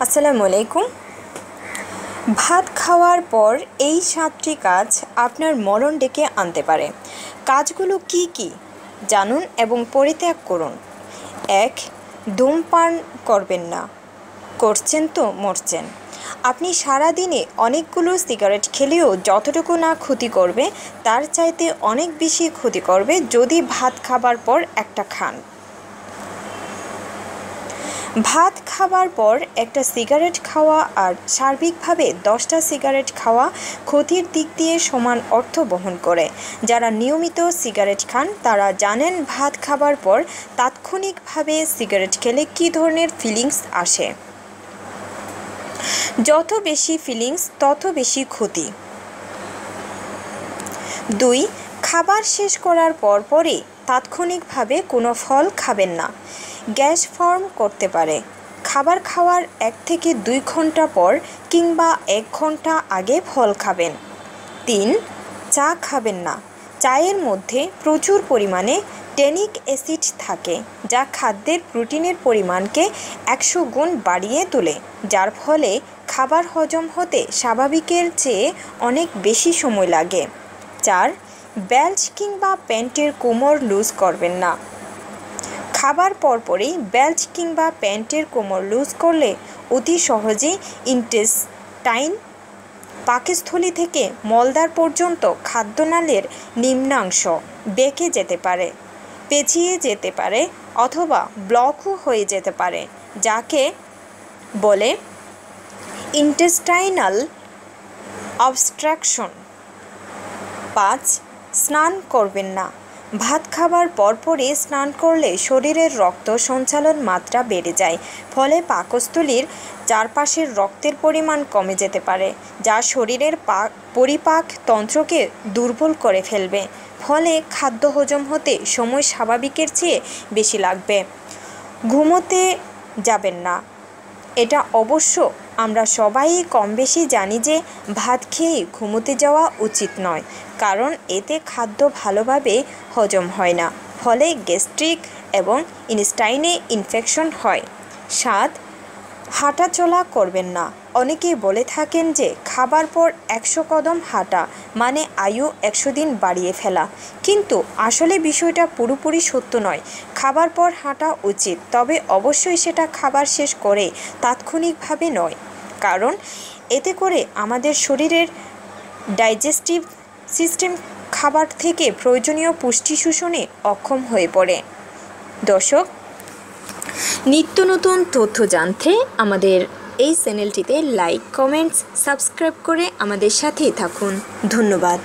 আসসালামু আলাইকুম। ভাত খাওয়ার পর এই সাতটি কাজ আপনার মরণ ডেকে আনতে পারে। কাজগুলো কি কি? জানুন এবং পরিত্যাগ করুন। এক, ধূমপান করবেন না। করছেন তো, মরছেন। আপনি সারা দিনে অনেকগুলো সিগারেট খেলেও যতটুকু না ক্ষতি করবে, তার চাইতে অনেক বেশি ক্ষতি করবে যদি ভাত খাবার পর একটা খান। ভাত খাবার পর একটা সিগারেট খাওয়া আর সার্বিকভাবে দশটা সিগারেট খাওয়া ক্ষতির দিক দিয়ে সমান অর্থ বহন করে। যারা নিয়মিত সিগারেট খান, তারা জানেন ভাত খাবার পর তাৎক্ষণিকভাবে সিগারেট খেলে কী ধরনের ফিলিংস আসে। যত বেশি ফিলিংস তত বেশি ক্ষতি। দুই, খাবার শেষ করার পরপরই তাৎক্ষণিকভাবে কোনো ফল খাবেন না। গ্যাস ফর্ম করতে পারে। খাবার খাওয়ার এক থেকে দুই ঘণ্টা পর কিংবা এক ঘণ্টা আগে ফল খাবেন। তিন, চা খাবেন না। চায়ের মধ্যে প্রচুর পরিমাণে টেনিক অ্যাসিড থাকে, যা খাদ্যের প্রোটিনের পরিমাণকে একশো গুণ বাড়িয়ে তোলে, যার ফলে খাবার হজম হতে স্বাভাবিকের চেয়ে অনেক বেশি সময় লাগে। চার, বেল্ট কিংবা প্যান্টের কোমর লুজ করবেন না। খাবার পরপরই বেল্ট কিংবা প্যান্টের কোমর লুজ করলে অতি সহজেই ইন্টেস্টাইন পাকস্থলী থেকে মলদার পর্যন্ত খাদ্যনালের নিম্নাংশ বেঁকে যেতে পারে পেঁচিয়ে যেতে পারে অথবা ব্লকও হয়ে যেতে পারে, যাকে বলে ইন্টেস্টাইনাল অবস্ট্রাকশন। পাঁচ স্নান করবেন না। ভাত খাবার পরপরই স্নান করলে শরীরের রক্ত সঞ্চালন মাত্রা বেড়ে যায়, ফলে পাকস্থলীর চারপাশের রক্তের পরিমাণ কমে যেতে পারে, যা শরীরের পাক পরিপাক তন্ত্রকে দুর্বল করে ফেলবে, ফলে খাদ্য হজম হতে সময় স্বাভাবিকের চেয়ে বেশি লাগবে। ঘুমোতে যাবেন না। এটা অবশ্য আমরা সবাই কম বেশি জানি যে ভাত খেয়েই ঘুমোতে যাওয়া উচিত নয়, কারণ এতে খাদ্য ভালোভাবে হজম হয় না, ফলে গ্যাস্ট্রিক এবং ইনস্টাইনে ইনফেকশন হয়। সাত, হাঁটাচলা করবেন না। অনেকেই বলে থাকেন যে খাবার পর একশো কদম হাঁটা মানে আয়ু একশো দিন বাড়িয়ে ফেলা। কিন্তু আসলে বিষয়টা পুরোপুরি সত্য নয়। খাবার পর হাঁটা উচিত, তবে অবশ্যই সেটা খাবার শেষ করে তাৎক্ষণিকভাবে নয়। কারণ এতে করে আমাদের শরীরের ডাইজেস্টিভ সিস্টেম খাবার থেকে প্রয়োজনীয় পুষ্টি শোষণে অক্ষম হয়ে পড়ে। দর্শক, নিত্য নতুন তথ্য জানতে আমাদের এই চ্যানেলটিতে লাইক কমেন্টস সাবস্ক্রাইব করে আমাদের সাথেই থাকুন। ধন্যবাদ।